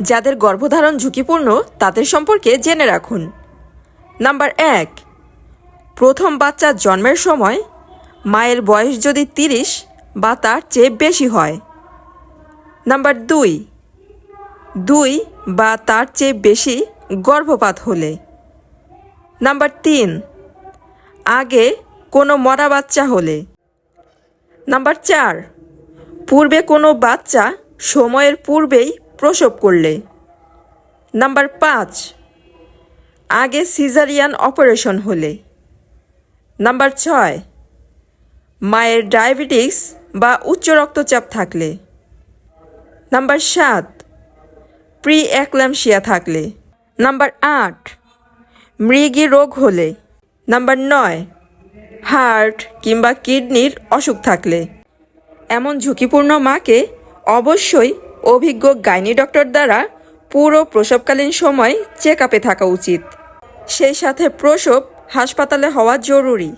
যাদের গর্ভধারণ ঝুঁকিপূর্ণ তাদের সম্পর্কে জেনে রাখুন। নাম্বার এক, প্রথম বাচ্চার জন্মের সময় মায়ের বয়স যদি তিরিশ বা তার চেয়ে বেশি হয়। নাম্বার দুই দুই বা তার চেয়ে বেশি গর্ভপাত হলে। নাম্বার তিন, আগে কোনো মরা বাচ্চা হলে। নাম্বার চার, পূর্বে কোনো বাচ্চা সময়ের পূর্বেই প্রসব করলে। নাম্বার পাঁচ, আগে সিজারিয়ান অপারেশন হলে। নাম্বার ছয়, মায়ের ডায়াবেটিস বা উচ্চ রক্তচাপ থাকলে। নাম্বার সাত প্রি অ্যাক্লামশিয়া থাকলে। নাম্বার আট, মৃগী রোগ হলে। নাম্বার নয়, হার্ট কিংবা কিডনির অসুখ থাকলে। এমন ঝুঁকিপূর্ণ মাকে অবশ্যই অভিজ্ঞ গাইনি ডক্টর দ্বারা পুরো প্রসবকালীন সময় চেক আপে থাকা উচিত। সেই সাথে প্রসব হাসপাতালে হওয়া জরুরি।